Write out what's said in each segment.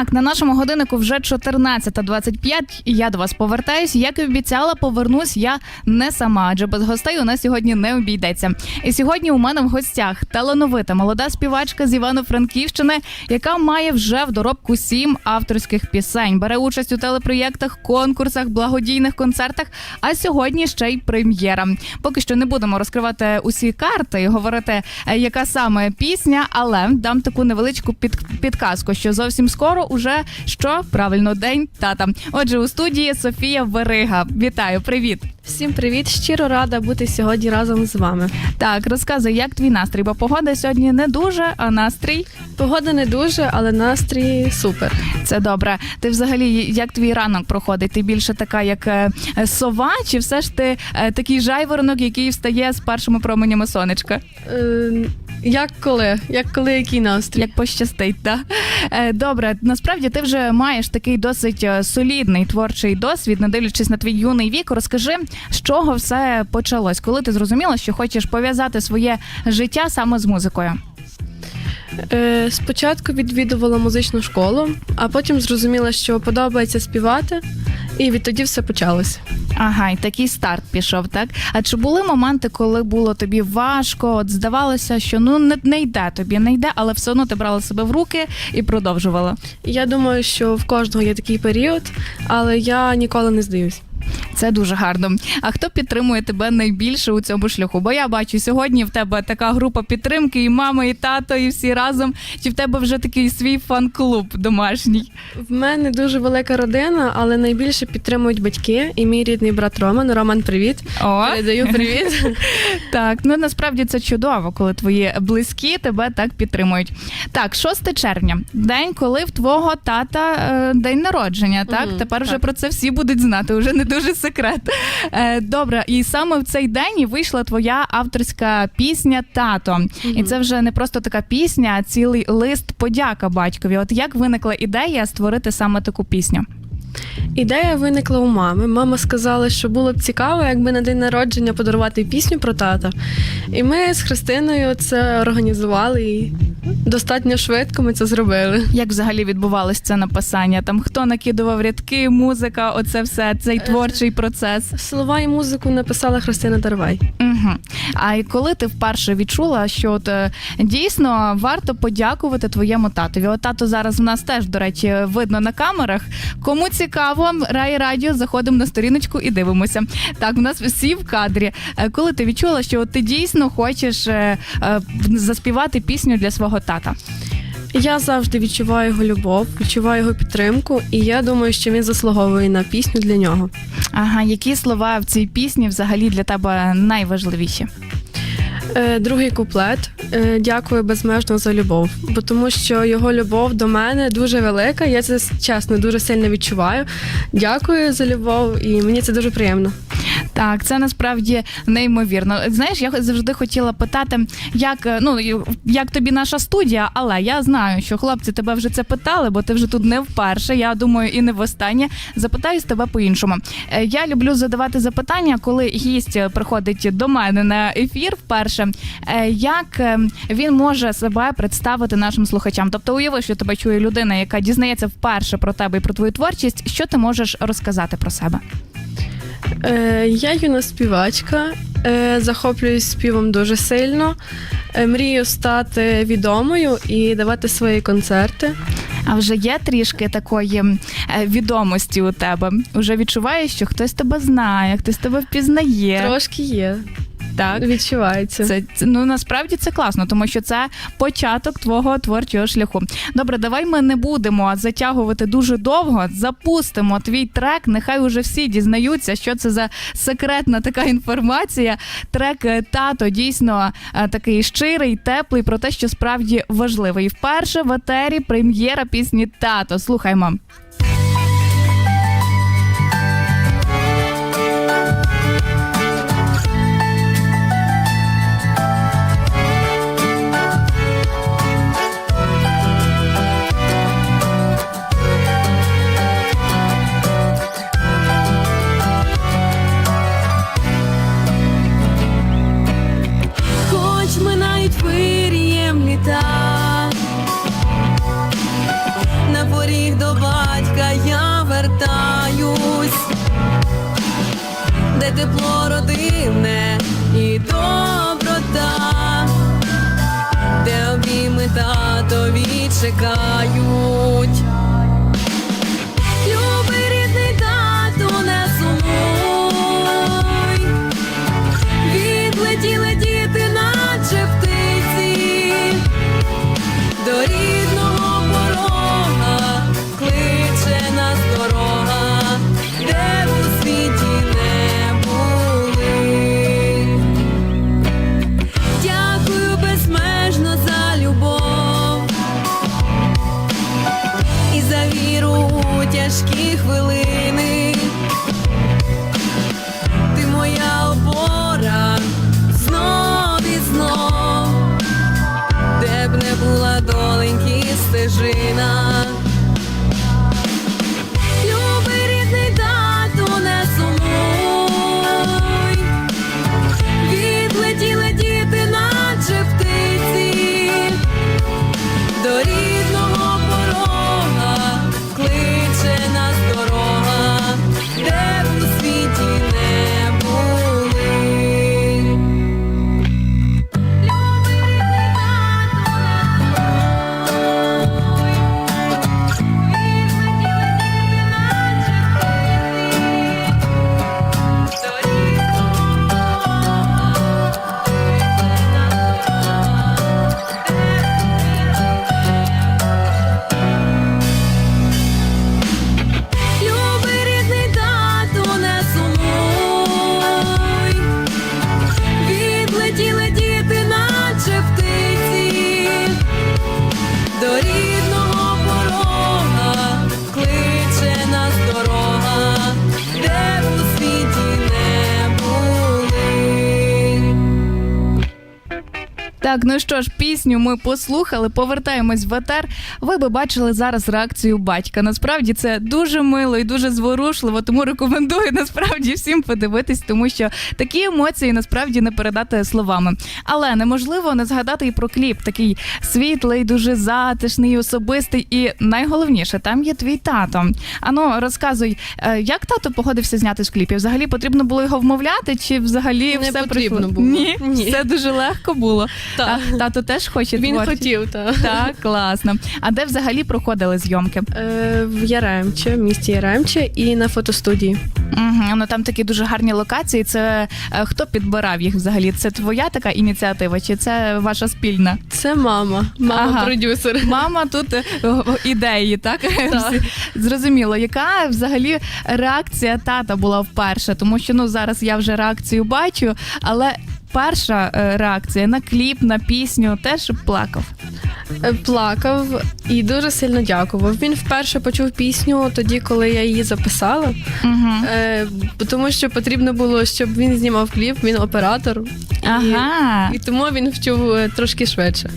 Так, на нашому годиннику вже 14.25, і я до вас повертаюсь. Як і обіцяла, повернусь я не сама, адже без гостей у нас сьогодні не обійдеться. І сьогодні у мене в гостях талановита молода співачка з Івано-Франківщини, яка має вже в доробку сім авторських пісень, бере участь у телепроєктах, конкурсах, благодійних концертах. А сьогодні ще й прем'єра. Поки що не будемо розкривати усі карти і говорити, е, яка саме пісня, але дам таку невеличку під, підказку, що зовсім скоро уже що правильно день тата. Отже, у студії Софія Верига. Вітаю, привіт. Всім привіт! Щиро рада бути сьогодні разом з вами. Так, розказуй, як твій настрій, бо погода сьогодні не дуже, а настрій Погода не дуже, але настрій супер. це добре. Ти взагалі як твій ранок проходить? Ти більше така, як е, е, сова, чи все ж ти е, такий жайворонок, який встає з першими променями сонечка? Е, як коли? Як коли який настрій? Як пощастить, так? Е, Добре, насправді ти вже маєш такий досить солідний творчий досвід, не дивлячись на твій юний вік. Розкажи, з чого все почалось, коли ти зрозуміла, що хочеш пов'язати своє життя саме з музикою. Е, спочатку відвідувала музичну школу, а потім зрозуміла, що подобається співати, і відтоді все почалось. Ага, і такий старт пішов, так? А чи були моменти, коли було тобі важко? От здавалося, що ну не, не йде тобі, не йде, але все одно ти брала себе в руки і продовжувала. Я думаю, що в кожного є такий період, але я ніколи не здаюсь. Це дуже гарно. А хто підтримує тебе найбільше у цьому шляху? Бо я бачу сьогодні в тебе така група підтримки, і мама, і тато, і всі разом. Чи в тебе вже такий свій фан-клуб домашній? В мене дуже велика родина, але найбільше підтримують батьки і мій рідний брат Роман. Роман, привіт! О, Передаю привіт. Так, ну насправді це чудово, коли твої близькі тебе так підтримують. Так, 6 червня, день, коли в твого тата е, день народження. Так, Мгм, тепер вже про це всі будуть знати. Уже не дуже секрет. Е, добре, і саме в цей день і вийшла твоя авторська пісня Тато. І це вже не просто така пісня, а цілий лист подяка батькові. От як виникла ідея створити саме таку пісню? Ідея виникла у мами. Мама сказала, що було б цікаво, якби на день народження подарувати пісню про тата. І ми з Христиною це організували і достатньо швидко ми це зробили. Як взагалі відбувалось це написання? Там хто накидував рядки, музика, оце все, цей творчий процес. Слова і музику написала Христина Тарвай. Угу. А і коли ти вперше відчула, що от е, дійсно варто подякувати твоєму татові? От тато зараз в нас теж, до речі, видно на камерах. Кому цікаво, Рай Радіо, заходимо на сторіночку і дивимося. Так, в нас всі в кадрі. Е, Коли ти відчула, що от ти дійсно хочеш е, е, заспівати пісню для свого тата? Я завжди відчуваю його любов, відчуваю його підтримку, і я думаю, що він заслуговує на пісню для нього. Ага, які слова в цій пісні взагалі для тебе найважливіші? Е, Другий куплет. Е, Дякую безмежно за любов. Бо тому що його любов до мене дуже велика. Я це чесно дуже сильно відчуваю. Дякую за любов, і мені це дуже приємно. Так, це насправді неймовірно. Знаєш, я завжди хотіла питати, як е, ну як тобі наша студія, але я знаю, що хлопці тебе вже це питали, бо ти вже тут не вперше. Я думаю, і не востаннє. Запитаю з тебе по-іншому. Е, Я люблю задавати запитання, коли гість приходить до мене на ефір вперше. Е, Як він може себе представити нашим слухачам? Тобто, уяви, що тебе чує людина, яка дізнається вперше про тебе і про твою творчість. Що ти можеш розказати про себе? Е, Я юна співачка, е, захоплююсь співом дуже сильно. Е, Мрію стати відомою і давати свої концерти. А вже є трішки такої е, відомості у тебе. Уже відчуваєш, що хтось тебе знає, хтось тебе впізнає. Трошки є, Так. відчувається. Це, ну насправді це класно, тому що це початок твого творчого шляху. Добре, давай ми не будемо затягувати дуже довго. Запустимо твій трек. Нехай уже всі дізнаються, що це за секретна така інформація. Трек е, тато дійсно е, такий щирий, теплий про те, що справді важливий. І вперше в етері прем'єра пісні Тато. Слухаймо. тепло родинне і доброта, де обійми татові чекають. Стежина. Так, ну що ж, пісню ми послухали, повертаємось в етер. Ви би бачили зараз реакцію батька. Насправді це дуже мило і дуже зворушливо, тому рекомендую насправді всім подивитись, тому що такі емоції насправді не передати словами. Але неможливо не згадати і про кліп, такий світлий, дуже затишний, особистий, і найголовніше, там є твій тато. Ану, розказуй, е, як тато погодився зняти з кліпів? Взагалі потрібно було його вмовляти, чи взагалі Не все потрібно прийшло? було. Ні, Ні. все дуже легко було. Так. Тато теж хоче Він творчість? хотів, так. Так, класно. А де взагалі проходили зйомки? Е, в Яремче, в місті Яремче і на фотостудії. Угу, ну там такі дуже гарні локації. Це е, хто підбирав їх взагалі? Це твоя така ініціатива, чи це ваша спільна? Це мама, мама Ага. продюсер. Мама тут е, ідеї, так? Всі- Зрозуміло, яка взагалі реакція тата була вперше? Тому що ну зараз я вже реакцію бачу, але перша е, реакція на кліп, на пісню теж плакав. Е, Плакав і дуже сильно дякував. Він вперше почув пісню тоді, коли я її записала. Угу. Е, тому що потрібно було, щоб він знімав кліп, він оператор. І, Ага. і тому він вчув трошки швидше.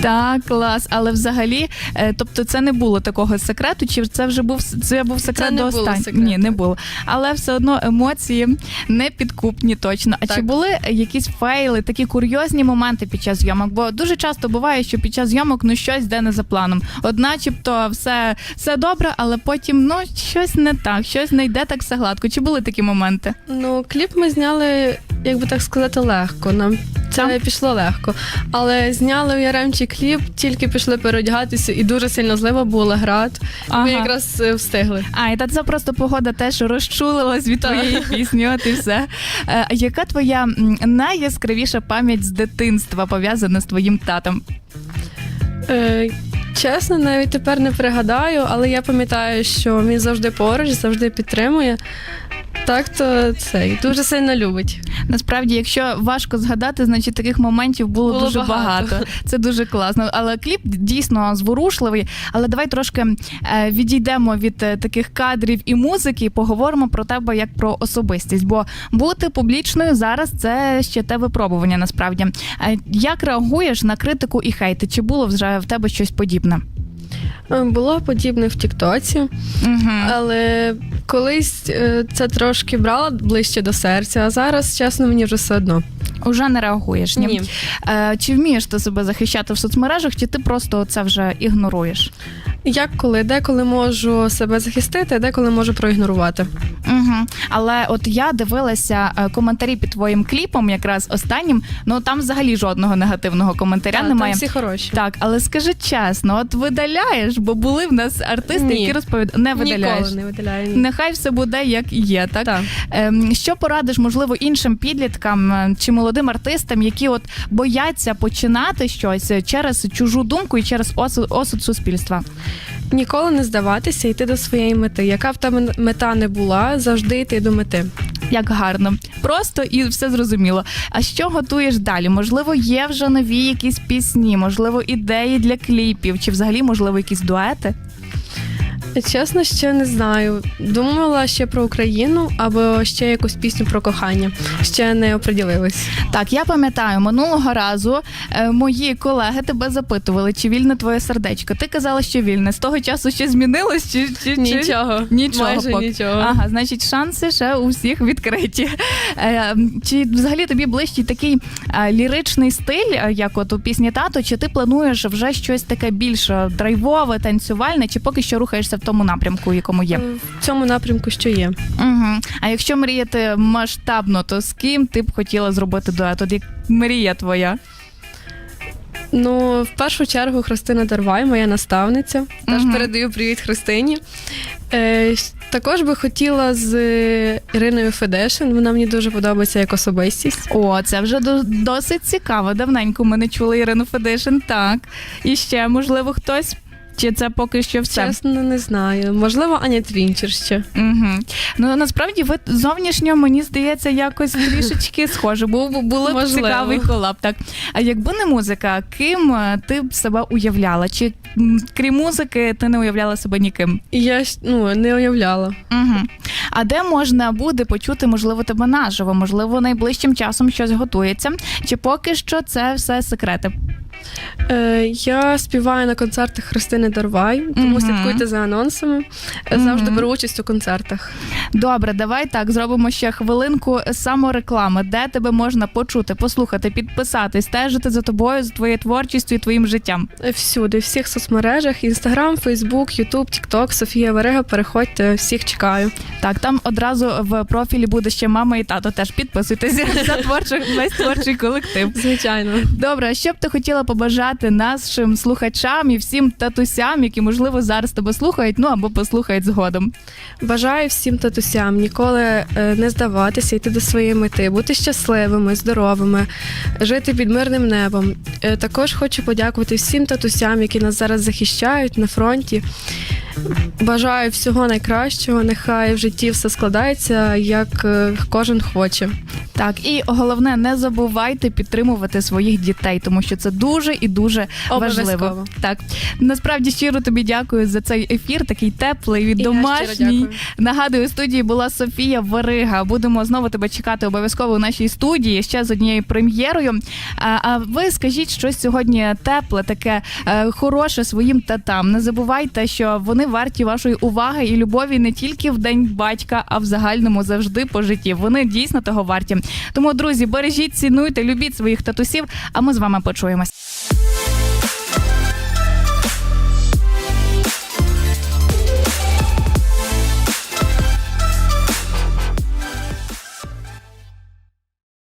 Так, клас. Але взагалі, е, тобто, це не було такого секрету, чи це вже був це був секрет Це не до останнього? Ні, не було. Але все одно емоції не підкупні точно. А чи були якісь фейли, такі курйозні моменти під час зйомок? Бо дуже часто буває, що під час зйомок ну щось йде не за планом. От, начебто, все, все добре, але потім ну щось не так, щось не йде так все гладко. Чи були такі моменти? Ну, кліп ми зняли, як би так сказати, легко. Нам це Так. пішло легко. Але зняли в Яремчі кліп, тільки пішли переодягатися, і дуже сильно злива була град. Ага. Ми якраз е, встигли. А, і та це просто погода теж розчулилась від твоєї пісні, от і все. Е, яка твоя найяскравіша пам'ять з дитинства пов'язана з твоїм татом? Е, чесно, навіть тепер не пригадаю, але я пам'ятаю, що він завжди поруч, завжди підтримує. Так, то цей дуже сильно любить. Насправді, якщо важко згадати, значить таких моментів було, Було дуже багато. багато. Це дуже класно. Але кліп дійсно зворушливий. Але давай трошки е, відійдемо від е, таких кадрів і музики, і поговоримо про тебе як про особистість. Бо бути публічною зараз це ще те випробування. Насправді, Е, як реагуєш на критику і хейти? Чи було вже в тебе щось подібне? Е, Було подібне в Тіктоці, Угу. але колись е, це трошки брало ближче до серця, а зараз, чесно, мені вже все одно. Уже не реагуєш. Ні. Ні. Е, чи вмієш ти себе захищати в соцмережах, чи ти просто це вже ігноруєш? Як коли, деколи можу себе захистити, деколи можу проігнорувати. Угу. Але от я дивилася е, коментарі під твоїм кліпом, якраз останнім. Ну там взагалі жодного негативного коментаря Та, немає. там всі хороші. Так, але скажи чесно, от видаляєш, бо були в нас артисти, Ні. які розповідають, не видаляєш. Ніколи не виділяю. Ні. Нехай все буде як є, так? Так. Ем, що порадиш, можливо, іншим підліткам е, чи молодим артистам, які от бояться починати щось через чужу думку і через осуд, осуд суспільства? Ніколи не здаватися, йти до своєї мети. Яка б тебе мета не була, завжди йти до мети. Як гарно, просто і все зрозуміло. А що готуєш далі? Можливо, є вже нові якісь пісні, можливо, ідеї для кліпів, чи взагалі можливо якісь дуети? Чесно, ще не знаю. Думала ще про Україну або ще якусь пісню про кохання. Ще не оприділилась. Так, я пам'ятаю, минулого разу е, мої колеги тебе запитували, чи вільне твоє сердечко. Ти казала, що вільне. З того часу ще змінилось, чи, чи, чи... Нічого. Нічого Майже поки. нічого. Ага, значить, шанси ще у всіх відкриті. Е, чи взагалі тобі ближчий такий е, ліричний стиль, е, як от у пісні тато, чи ти плануєш вже щось таке більш е, драйвове, танцювальне, чи поки що рухаєшся в тому напрямку, в якому є? В цьому напрямку, що є. Угу. А якщо мріяти масштабно, то з ким ти б хотіла зробити дует? От як мрія твоя? Ну, в першу чергу, Христина Дарвай, моя наставниця. Теж передаю привіт Христині. Е, також би хотіла з е, Іриною Федешин. Вона мені дуже подобається як особистість. О, це вже до- досить цікаво. Давненько ми не чули Ірину Федишин. Так. І ще, можливо, хтось. Чи це поки що все? Чесно, не знаю. Можливо, Аня Твінчер ще. Угу. Ну насправді ви зовнішньо мені здається якось трішечки схоже. Був були б Можливо. цікавий колаб. Так а якби не музика, ким е, ти б себе уявляла? Чи м, крім музики, ти не уявляла себе ніким? І я ж, ну, не уявляла. Угу. А де можна буде почути, можливо, тебе наживо? Можливо, найближчим часом щось готується? Чи поки що це все секрети? Е, я співаю на концертах Христини Дарвай, тому Мгм. слідкуйте за анонсами. Е, Завжди Мгм. беру участь у концертах. Добре, давай так зробимо ще хвилинку самореклами, де тебе можна почути, послухати, підписати, стежити за тобою, за твоєю творчістю і твоїм життям. Е, Всюди, в всіх соцмережах: Інстаграм, Фейсбук, Ютуб, Тікток, Софія Верега. Переходьте, всіх чекаю. Так, там одразу в профілі буде ще мама і тато. Теж підписуйтесь за творчий весь творчий колектив. Звичайно. Добре, що б ти хотіла побажати нашим слухачам і всім татусям, які можливо зараз тебе слухають, ну або послухають згодом. Бажаю всім татусям ніколи е, не здаватися, йти до своєї мети, бути щасливими, здоровими, жити під мирним небом. Е, Також хочу подякувати всім татусям, які нас зараз захищають на фронті. Бажаю всього найкращого. Нехай в житті все складається, як е, кожен хоче. Так, і головне, не забувайте підтримувати своїх дітей, тому що це дуже і дуже важливо. Обов'язково. Так, насправді щиро тобі дякую за цей ефір, такий теплий, я щиро домашній. дякую. Нагадую, у студії була Софія Верига. Будемо знову тебе чекати обов'язково у нашій студії ще з однією прем'єрою. А, а ви скажіть щось сьогодні тепле, таке е, хороше своїм татам. Не забувайте, що вони варті вашої уваги і любові не тільки в день батька, а в загальному завжди по житті. Вони дійсно того варті. Тому, друзі, бережіть, цінуйте, любіть своїх татусів. А ми з вами почуємось.